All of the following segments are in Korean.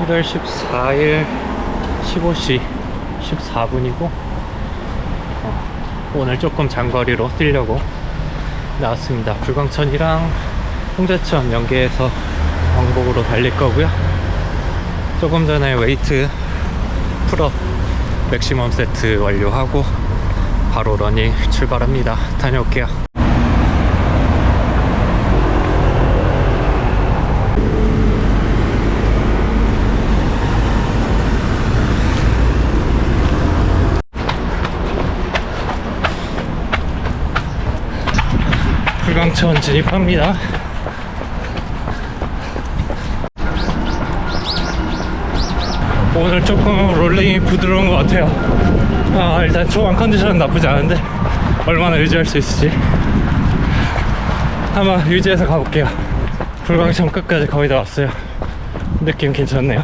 1월 14일 15시 14분이고 어, 오늘 조금 장거리로 뛰려고 나왔습니다. 불광천이랑 홍제천 연계해서 왕복으로 달릴 거고요. 조금 전에 웨이트 풀업 맥시멈 세트 완료하고 바로 러닝 출발합니다. 다녀올게요. 불광천 진입합니다. 오늘 조금 롤링이 부드러운 것 같아요. 아, 일단 초반 컨디션은 나쁘지 않은데 얼마나 유지할 수 있을지 한번 유지해서 가볼게요. 불광천 끝까지 거의 다 왔어요. 느낌 괜찮네요.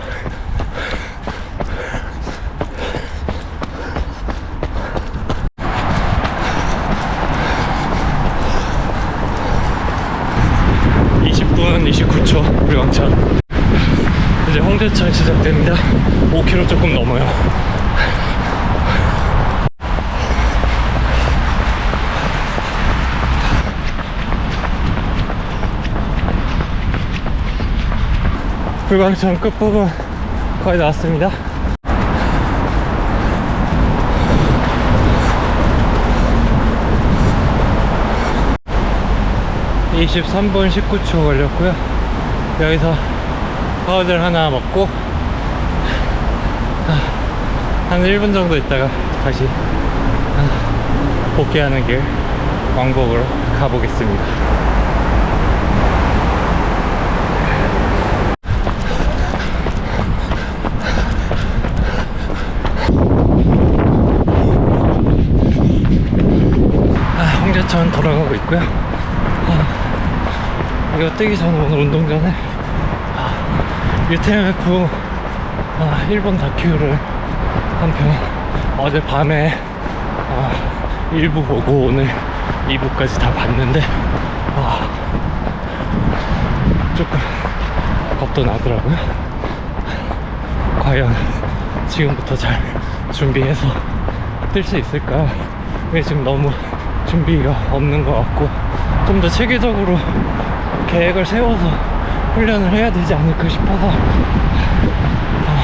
(20분 29초) 불광천 이제 홍대천 시작됩니다. 5km 조금 넘어요. 불광천 끝부분 거의 나왔습니다. (23분 19초) 걸렸고요 여기서 파우der 하나 먹고 아, 한 1분 정도 있다가 다시 아, 복귀하는 길 왕복으로 가보겠습니다. 아, 홍제천 돌아가고 있고요. 아, 이거 뜨기 전에 오늘 운동 전에 UTMF 아, 일본 다큐를 한 편 어제 밤에 아, 1부 보고 오늘 2부까지 다 봤는데 와, 조금 겁도 나더라고요. 과연 지금부터 잘 준비해서 뛸수 있을까? 이게 지금 너무 준비가 없는 것 같고 좀 더 체계적으로 계획을 세워서 훈련을 해야 되지 않을까 싶어서 어,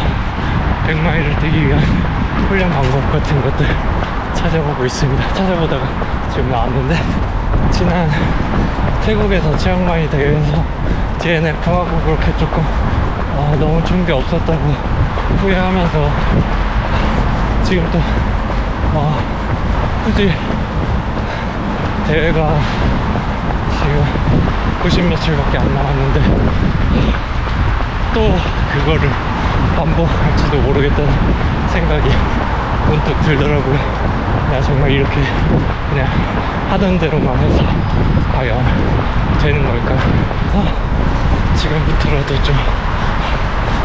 100마일을 뛰기 위한 훈련 방법 같은 것들 찾아보고 있습니다. 찾아보다가 지금 나왔는데 지난 태국에서 치앙마이 대회에서 DNF하고 그렇게 조금 어, 너무 준비 없었다고 후회하면서 지금 또 어, 굳이 대회가 90 며칠밖에 안 남았는데 또 그거를 반복할지도 모르겠다는 생각이 문득 들더라고요. 내가 정말 이렇게 그냥 하던 대로만 해서 과연 되는 걸까? 어, 지금부터라도 좀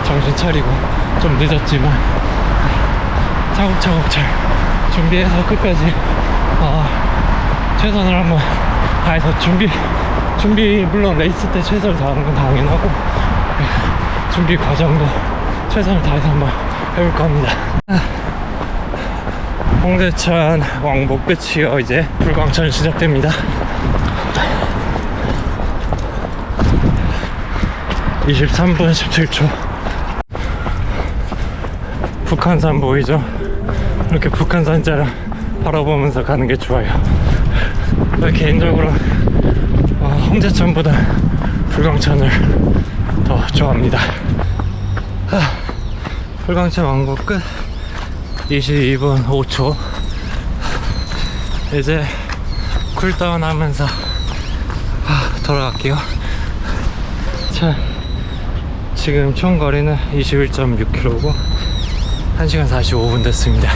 정신 차리고 좀 늦었지만 차곡차곡 잘 준비해서 끝까지 어, 최선을 한번 다해서 준비 준비 물론 레이스 때 최선을 다하는 건 당연하고 준비 과정도 최선을 다해서 한번 해볼까 합니다. 홍대천 왕복 끝이요 이제 불광천 시작됩니다. 23분 17초. 북한산 보이죠? 이렇게 북한산 자랑 바라보면서 가는 게 좋아요. 개인적으로 어, 홍제천보다 불광천을 더 좋아합니다. 하, 불광천 왕복 끝 22분 5초. 이제 쿨다운 하면서 하, 돌아갈게요. 자, 지금 총 거리는 21.6km고 1시간 45분 됐습니다.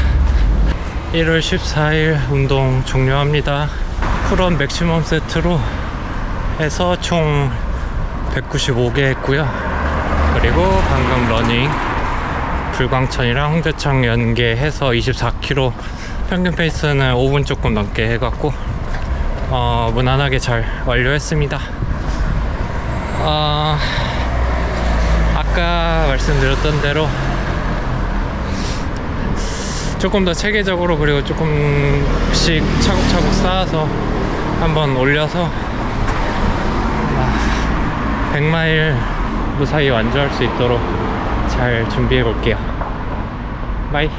1월 14일 운동 종료합니다. 풀업 맥시멈 세트로 해서 총 195개 했고요. 그리고 방금 러닝 불광천이랑 홍대천 연계해서 24km 평균 페이스는 5분 조금 넘게 해갖고 어, 무난하게 잘 완료했습니다. 어, 아까 말씀드렸던 대로 조금 더 체계적으로 그리고 조금씩 차곡차곡 쌓아서 한번 올려서 100마일 무사히 완주할 수 있도록 잘 준비해 볼게요. 바이.